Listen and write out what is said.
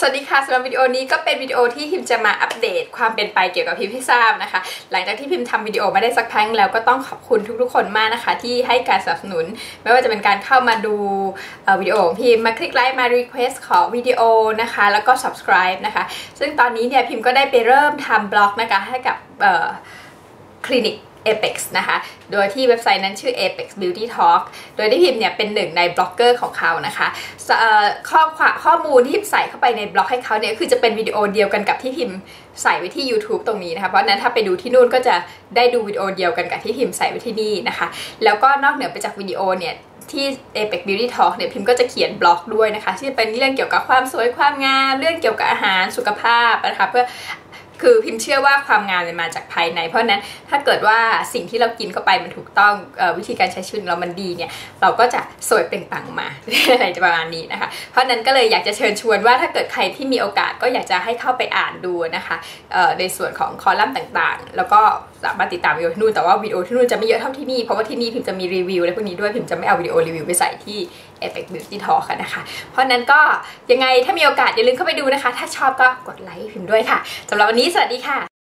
สวัสดีค่ะสำหรับวิดีโอนี้ก็เป็นวิดีโอที่พิมจะมาอัปเดตความเป็นไปเกี่ยวกับพิมพิซซ่านะคะ หลังจากที่พิมทำวิดีโอมาได้สักพักแล้วก็ต้องขอบคุณทุกๆ คนมากนะคะ ที่ให้การสนับสนุน ไม่ว่าจะเป็นการเข้ามาดูวิดีโอพิมมาคลิกไลค์มา Request ขอวิดีโอนะคะ แล้วก็ subscribe นะคะ ซึ่งตอนนี้เนี่ยพิมก็ได้ไปเริ่มทำบล็อกนะคะให้กับคลินิก Apex นะคะ โดยที่เว็บไซต์นั้นชื่อ Apex Beauty Talk โดยที่พิมเนี่ยเป็นหนึ่งในบล็อกเกอร์ของเขานะคะข้อความข้อมูลที่พิมใส่เข้าไปในบล็อกให้เขาเนี่ยคือจะเป็นวิดีโอเดียวกันกับที่พิมใส่ไว้ที่ YouTube ตรงนี้นะคะ เพราะนั้นถ้าไปดูที่นู่นก็จะได้ดูวิดีโอเดียวกันกับที่พิมใส่ไว้ที่นี่นะคะ แล้วก็นอกเหนือไปจากวิดีโอเนี่ยที่ Apex Beauty Talk เนี่ยพิมก็จะเขียนบล็อกด้วยนะคะที่เป็นเรื่องเกี่ยวกับความสวยความงาม เรื่องเกี่ยวกับอาหารสุขภาพนะคะเพื่อ คือพิมพ์เชื่อว่าความงามมันมาจากภายใน เพราะนั้นถ้าเกิดว่าสิ่งที่เรากินเข้าไปมันถูกต้องอวิธีการใช้ชีวิตเรามันดีเนี่ยเราก็จะสวยเปล่งปังมาอะไรประมาณนี้นะคะ เพราะนั้นก็เลยอยากจะเชิญชวนว่าถ้าเกิดใครที่มีโอกาสก็อยากจะให้เข้าไปอ่านดูนะคะในส่วนของคอลัมน์ต่างๆ แล้วก็สามารถติดตามวิดีโอที่นู่นแต่ว่าวิดีโอที่นู่นจะไม่เยอะเท่าที่นี่เพราะว่าที่นี่พิมจะมีรีวิวและพวกนี้ด้วยพิมจะไม่เอาวิดีโอรีวิวไปใส่ที่ Epic Beauty Talk นะคะ เพราะนั้นก็ยังไงถ้ามีโอกาสอย่าลืมเข้าไปดูนะคะ ถ้าชอบก็กดไลค์พิมด้วยค่ะสำหรับวันนี้สวัสดีค่ะ